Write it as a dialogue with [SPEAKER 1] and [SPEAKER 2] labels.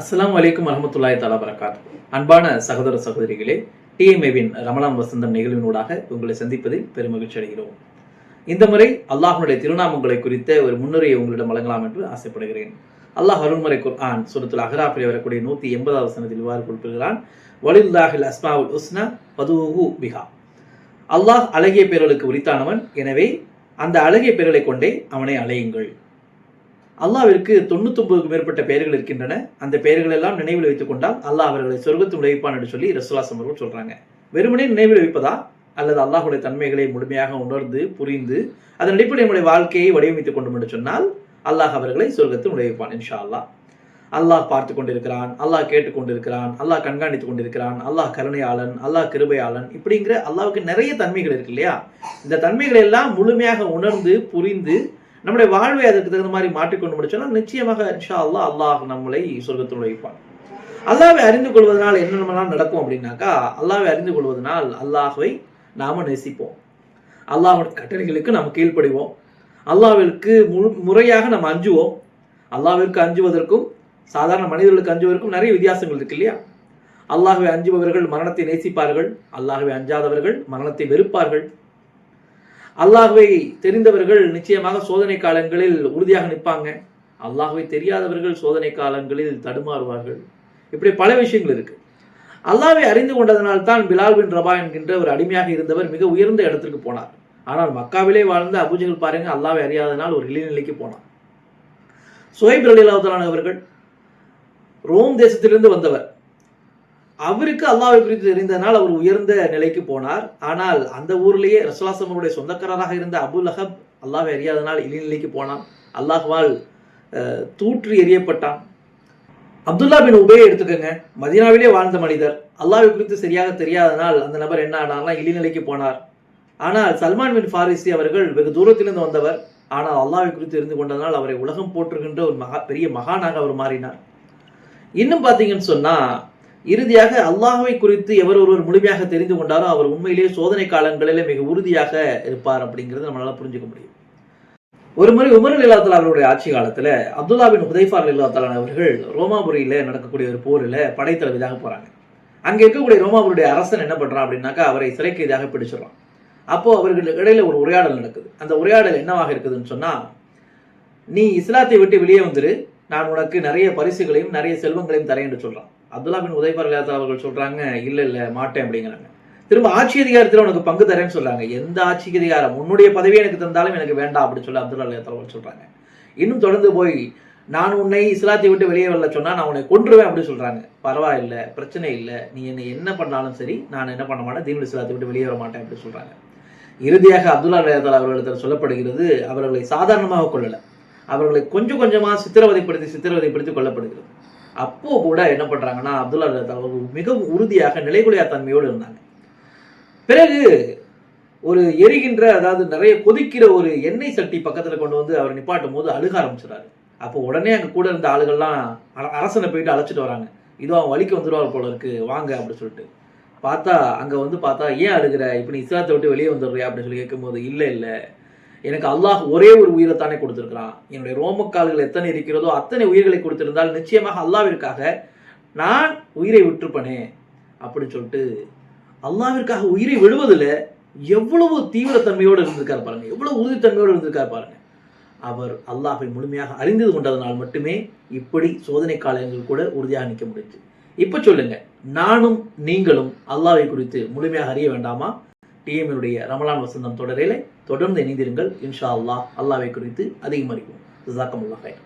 [SPEAKER 1] அஸ்லாம் அலைக்கும் வரமத்துல்லாய் தாலா வரகாத் அன்பான சகோதர சகோதரிகளே டிஎம்ஏவின் ரமலான் வசந்தம் நிகழ்வினூடாக உங்களை சந்திப்பதில் பெருமகிழ்ச்சி அடைகிறோம். இந்த முறை அல்லாஹனுடைய திருநாமங்களை குறித்த ஒரு முன்னுரையை உங்களிடம் வழங்கலாம் என்று ஆசைப்படுகிறேன். அல்லாஹ் அருள்முறை குர்ஆன் சுரத்தில் அஹ்ராஃபில் வரக்கூடிய நூற்றி எண்பதாவது வசனத்தில் இவ்வாறு குறிப்பிடுகிறான் வலில்லாஹில் அஸ்மாவுல் உஸ்னா பதுஹு பிஹா. அல்லாஹ் அழகிய பேரலுக்கு உரித்தானவன் எனவே அந்த அழகிய பேரலை கொண்டே அவனை அலையுங்கள் அல்லாவிற்கு தொண்ணூத்தொன்பதுக்கு மேற்பட்ட பெயர்கள் இருக்கின்றன. அந்த பெயர்கள் எல்லாம் நினைவில் வைத்துக் கொண்டால் அல்லாஹ் அவர்களை சொர்க்கத்தில் நுழைப்பான் என்று சொல்லி ரசுலாசம் அவர்கள் சொல்றாங்க. வெறுமனே நினைவில் வைப்பதா? அல்லது அல்லாஹுடைய தன்மைகளை முழுமையாக உணர்ந்து புரிந்து அதன் அடிப்படையில் நம்முடைய வாழ்க்கையை வடிவமைத்துக் கொண்டும் என்று சொன்னால் அல்லாஹ் அவர்களை சொர்க்கத்தில் நுழைவிப்பான் இன்ஷா அல்லாஹ் அல்லாஹ் பார்த்து கொண்டிருக்கிறான் அல்லாஹ் கேட்டு கொண்டிருக்கிறான் அல்லாஹ் கண்காணித்துக் கொண்டிருக்கிறான் அல்லாஹ் கருணையாளன் அல்லாஹ் கிருபையாளன் இப்படிங்கிற அல்லாவுக்கு நிறைய தன்மைகள் இருக்கு இல்லையா? இந்த தன்மைகளை எல்லாம் முழுமையாக உணர்ந்து புரிந்து நம்முடைய வாழ்வை அதுக்கு தகுந்த மாதிரி மாற்றிக்கொண்டு முடிச்சோம்னா நிச்சயமாக இன்ஷா அல்லாஹ் அல்லாஹ் நம்மளை சொர்க்கத்தில் வைப்பான். அல்லாவை அறிந்து கொள்வதனால் என்னென்னலாம் நடக்கும் அப்படின்னாக்கா அல்லாவை அறிந்து கொள்வதனால் அல்லாஹை நாம நேசிப்போம். அல்லாஹோட கட்டளைகளுக்கு நாம் கீழ்ப்படிவோம். அல்லாவிற்கு முழு முறையாக நம்ம அஞ்சுவோம். அல்லாவிற்கு அஞ்சுவதற்கும் சாதாரண மனிதர்களுக்கு அஞ்சுவதற்கும் நிறைய வித்தியாசங்கள் இருக்கு இல்லையா? அல்லாஹுவை அஞ்சுபவர்கள் மரணத்தை நேசிப்பார்கள். அல்லாஹுவை அஞ்சாதவர்கள் மரணத்தை வெறுப்பார்கள். அல்லாஹுவை தெரிந்தவர்கள் நிச்சயமாக சோதனை காலங்களில் உறுதியாக நிற்பாங்க. அல்லாஹுவை தெரியாதவர்கள் சோதனை காலங்களில் தடுமாறுவார்கள். இப்படி பல விஷயங்கள் இருக்கு. அல்லாவை அறிந்து கொண்டதனால் தான் பிலால் பின் ரபா என்கின்ற ஒரு அடிமையாக இருந்தவர் மிக உயர்ந்த இடத்திற்கு போனார். ஆனால் மக்காவிலே வாழ்ந்த அபுஜகல் பாருங்க அல்லாவை அறியாதனால் ஒரு இளைநிலைக்கு போனார். சுஹைப் அலி அவர்கள் ரோம் தேசத்திலிருந்து வந்தவர். அவருக்கு அல்லாஹ்வை குறித்து தெரிந்ததனால் அவர் உயர்ந்த நிலைக்கு போனார். ஆனால் அந்த ஊர்லேயே ரசுலாசமருடைய சொந்தக்காரராக இருந்த அபுல் அஹப் அல்லாஹ்வை அறியாதனால் இழிநிலைக்கு போனான். அல்லாஹ்வால் தூற்று எறியப்பட்டான். அப்துல்லா பின் உபே எடுத்துக்கோங்க. மதீனாவிலே வாழ்ந்த மனிதர். அல்லாவை குறித்து சரியாக தெரியாதனால் அந்த நபர் என்ன ஆனார்னா இழிநிலைக்கு போனார். ஆனால் சல்மான் பின் ஃபாரிசி அவர்கள் வெகு தூரத்திலிருந்து வந்தவர். ஆனால் அல்லாவை குறித்து இருந்து கொண்டதனால் அவரை உலகம் போற்றுகின்ற ஒரு மகா பெரிய மகானாக அவர் மாறினார். இன்னும் பார்த்தீங்கன்னு சொன்னால் இறுதியாக அல்லாஹுவை குறித்து எவர் ஒருவர் முழுமையாக தெரிந்து கொண்டாரோ அவர் உண்மையிலேயே சோதனை காலங்களிலே மிக உறுதியாக இருப்பார் அப்படிங்கிறது நம்மளால புரிஞ்சுக்க முடியும். ஒரு முறை உமர் இல்லாத்தலா அவருடைய ஆட்சி காலத்துல அப்துல்லா பின் ஹுதைஃபார் இல்லாத்தலான் அவர்கள் ரோமாபுரியில நடக்கக்கூடிய ஒரு போரில் படைத்தளபதியாக போறாங்க. அங்கே இருக்கக்கூடிய ரோமாபுரியுடைய அரசன் என்ன பண்றான் அப்படின்னாக்கா அவரை சிறை கைதாக பிடிச்சிடறான். அப்போ அவர்களுக்கு இடையில ஒரு உரையாடல் நடக்குது. அந்த உரையாடல் என்னவாக இருக்குதுன்னு சொன்னா நீ இஸ்லாத்தை விட்டு வெளியே வந்துரு. நான் உனக்கு நிறைய பரிசுகளையும் நிறைய செல்வங்களையும் தரேன் என்று சொல்றான். அப்துல்லா பின் உதய்பர் அவர்கள் சொல்றாங்க இல்லை இல்லை மாட்டேன் அப்படிங்கிறாங்க. திரும்ப ஆட்சி அதிகாரத்தில் உனக்கு பங்கு தரேன்னு சொல்றாங்க. எந்த ஆட்சி அதிகாரம்? உன்னுடைய பதவி எனக்கு தந்தாலும் எனக்கு வேண்டாம் அப்படின்னு சொல்லி அப்துல்லா இல்லாத அவர்கள் சொல்றாங்க. இன்னும் தொடர்ந்து போய் நான் உன்னை இஸ்லாத்தை விட்டு வெளியே வரல சொன்னால் நான் உன்னை கொன்றுவேன் அப்படின்னு சொல்கிறாங்க பரவாயில்ல பிரச்சனை இல்லை. நீ என்னை என்ன பண்ணாலும் சரி நான் என்ன பண்ண மாட்டேன் தீனுல் இஸ்லாத்தை விட்டு வெளியே வர மாட்டேன் அப்படின்னு சொல்கிறாங்க இறுதியாக அப்துல்லா அல்லாஹ் அவர்களிடத்தில் சொல்லப்படுகிறது அவர்களை சாதாரணமாக கொள்ளலை அவர்களை கொஞ்சம் கொஞ்சமாக சித்திரவதைப்படுத்தி சித்திரவதைப்படுத்தி கொல்லப்படுகிறது. அப்போ கூட என்ன பண்ணுறாங்கன்னா அப்துல்லா அல்லாஹ் அவர்கள் மிகவும் உறுதியாக நிலைகுலையா தன்மையோடு இருந்தாங்க. பிறகு ஒரு எரிகின்ற அதாவது நிறைய கொதிக்கிற ஒரு எண்ணெய் சட்டி பக்கத்தில் கொண்டு வந்து அவர் நிப்பாட்டும் போது அழுக ஆரம்பிச்சிடாரு அப்போ உடனே அங்கே கூட இருந்த ஆளுகள்லாம் அரசனை போயிட்டு அழைச்சிட்டு வராங்க. இதோ அவன் வலிக்கு வந்துடுவார் போல இருக்கு வாங்க அப்படின்னு சொல்லிட்டு. பார்த்தா அங்கே வந்து பார்த்தா ஏன் அழுகிற? இப்போ நீ இஸ்லாத்தை விட்டு வெளியே வந்துடுறியா? அப்படின்னு சொல்லி கேட்கும்போது இல்லை இல்லை. எனக்கு அல்லாஹ் ஒரே ஒரு உயிரை தானே கொடுத்துருக்கிறான். என்னுடைய ரோமக்கால்கள் எத்தனை இருக்கிறதோ அத்தனை உயிர்களை கொடுத்திருந்தால் நிச்சயமாக அல்லாவிற்காக நான் உயிரை விட்டுருப்பனே அப்படின்னு சொல்லிட்டு அல்லாவிற்காக உயிரை விடுவதில் எவ்வளவு தீவிரத்தன்மையோடு இருந்திருக்கார் பாருங்க. எவ்வளவு உறுதித்தன்மையோடு இருந்திருக்கார் பாருங்க. அவர் அல்லாஹை முழுமையாக அறிந்து கொண்டதனால் மட்டுமே இப்படி சோதனை காலங்கள் கூட உறுதியாக நிற்க முடிஞ்சு. இப்போ சொல்லுங்க நானும் நீங்களும் அல்லாவை குறித்து முழுமையாக அறிய வேண்டாமா? டிஎம்னுடைய ரமலான் வசந்தம் தொடரில் தொடர்ந்து இணைந்திருங்கள். இன்ஷா அல்லாஹ் அல்லாவை குறித்து அதிகம் அறிவோம் ஜாக்கமுல்லா ஹைர்